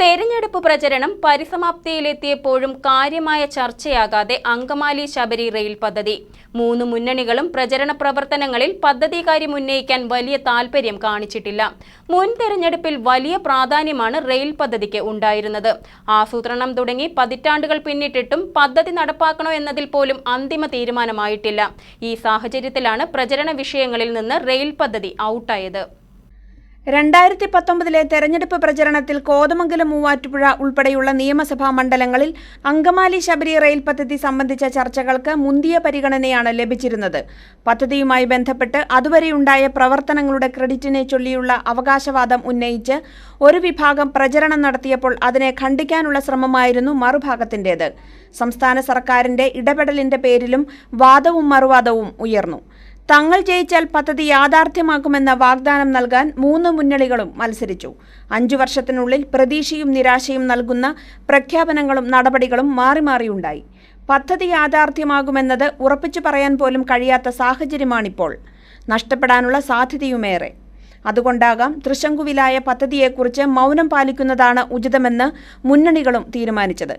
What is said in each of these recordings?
തെരഞ്ഞെടുപ്പ് പ്രചരണം പരിസമാപ്തിയിലെത്തിയപ്പോഴും കാര്യമായ ചർച്ചയാകാതെ അങ്കമാലി ശബരി റെയിൽ പദ്ധതി. മൂന്ന് മുന്നണികളും പ്രചരണ പ്രവർത്തനങ്ങളിൽ പദ്ധതികാര്യം ഉന്നയിക്കാൻ വലിയ താൽപര്യം കാണിച്ചിട്ടില്ല. മുൻ തെരഞ്ഞെടുപ്പിൽ വലിയ പ്രാധാന്യമാണ് റെയിൽ പദ്ധതിക്ക് ഉണ്ടായിരുന്നത്. ആസൂത്രണം തുടങ്ങി പതിറ്റാണ്ടുകൾ പിന്നിട്ടിട്ടും പദ്ധതി നടപ്പാക്കണോ എന്നതിൽ പോലും അന്തിമ തീരുമാനമായിട്ടില്ല. ഈ സാഹചര്യത്തിലാണ് പ്രചരണ വിഷയങ്ങളിൽ നിന്ന് റെയിൽ പദ്ധതി ഔട്ടായത്. രണ്ടായിരത്തി പത്തൊമ്പതിലെ തെരഞ്ഞെടുപ്പ് പ്രചരണത്തിൽ കോതമംഗലം മൂവാറ്റുപുഴ ഉൾപ്പെടെയുള്ള നിയമസഭാ മണ്ഡലങ്ങളിൽ അങ്കമാലി ശബരി റെയിൽ പദ്ധതി സംബന്ധിച്ച ചർച്ചകൾക്ക് മുന്തിയ പരിഗണനയാണ് ലഭിച്ചിരുന്നത്. പദ്ധതിയുമായി ബന്ധപ്പെട്ട് അതുവരെയുണ്ടായ പ്രവർത്തനങ്ങളുടെ ക്രെഡിറ്റിനെ ചൊല്ലിയുള്ള അവകാശവാദം ഉന്നയിച്ച് ഒരു വിഭാഗം പ്രചരണം നടത്തിയപ്പോൾ അതിനെ ഖണ്ഡിക്കാനുള്ള ശ്രമമായിരുന്നു മറുഭാഗത്തിന്റേത് സംസ്ഥാന സർക്കാരിന്റെ ഇടപെടലിന്റെ പേരിലും വാദവും മറുവാദവും ഉയർന്നു. തങ്ങൾ ജയിച്ചാൽ പദ്ധതി യാഥാർത്ഥ്യമാക്കുമെന്ന വാഗ്ദാനം നൽകാൻ മൂന്ന് മുന്നണികളും മത്സരിച്ചു. അഞ്ചു വർഷത്തിനുള്ളിൽ പ്രതീക്ഷയും നിരാശയും നൽകുന്ന പ്രഖ്യാപനങ്ങളും നടപടികളും മാറി മാറിയുണ്ടായി. പദ്ധതി യാഥാർത്ഥ്യമാകുമെന്നത് ഉറപ്പിച്ചു പറയാൻ പോലും കഴിയാത്ത സാഹചര്യമാണിപ്പോൾ. നഷ്ടപ്പെടാനുള്ള സാധ്യതയുമേറെ. അതുകൊണ്ടാകാം തൃശങ്കുവിലായ പദ്ധതിയെക്കുറിച്ച് മൗനം പാലിക്കുന്നതാണ് ഉചിതമെന്ന് മുന്നണികളും തീരുമാനിച്ചത്.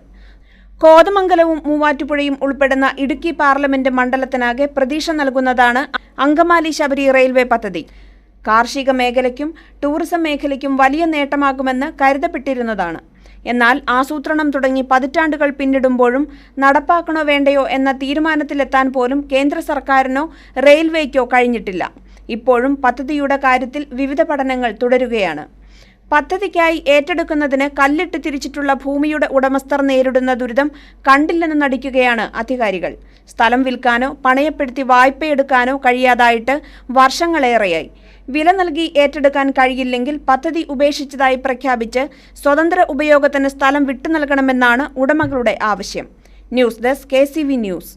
കോതമംഗലവും മൂവാറ്റുപുഴയും ഉൾപ്പെടുന്ന ഇടുക്കി പാർലമെന്റ് മണ്ഡലത്തിനാകെ പ്രതീക്ഷ നൽകുന്നതാണ് അങ്കമാലി ശബരി റെയിൽവേ പദ്ധതി. കാർഷിക മേഖലയ്ക്കും ടൂറിസം മേഖലയ്ക്കും വലിയ നേട്ടമാകുമെന്ന് കരുതപ്പെട്ടിരുന്നതാണ്. എന്നാൽ ആസൂത്രണം തുടങ്ങി പതിറ്റാണ്ടുകൾ പിന്നിടുമ്പോഴും നടപ്പാക്കണോ വേണ്ടയോ എന്ന തീരുമാനത്തിലെത്താൻ പോലും കേന്ദ്ര സർക്കാരിനോ റെയിൽവേക്കോ കഴിഞ്ഞിട്ടില്ല. ഇപ്പോഴും പദ്ധതിയുടെ കാര്യത്തിൽ വിവിധ പഠനങ്ങൾ തുടരുകയാണ്. പദ്ധതിക്കായി ഏറ്റെടുക്കുന്നതിന് കല്ലിട്ട് തിരിച്ചിട്ടുള്ള ഭൂമിയുടെ ഉടമസ്ഥർ നേരിടുന്ന ദുരിതം കണ്ടില്ലെന്ന് നടിക്കുകയാണ് അധികാരികൾ. സ്ഥലം വിൽക്കാനോ പണയപ്പെടുത്തി വായ്പയെടുക്കാനോ കഴിയാതായിട്ട് വർഷങ്ങളേറെയായി. വില നൽകി ഏറ്റെടുക്കാൻ കഴിയില്ലെങ്കിൽ പദ്ധതി ഉപേക്ഷിച്ചതായി പ്രഖ്യാപിച്ച് സ്വതന്ത്ര ഉപയോഗത്തിന് സ്ഥലം വിട്ടു നൽകണമെന്നാണ് ഉടമകളുടെ ആവശ്യം. News desk K news.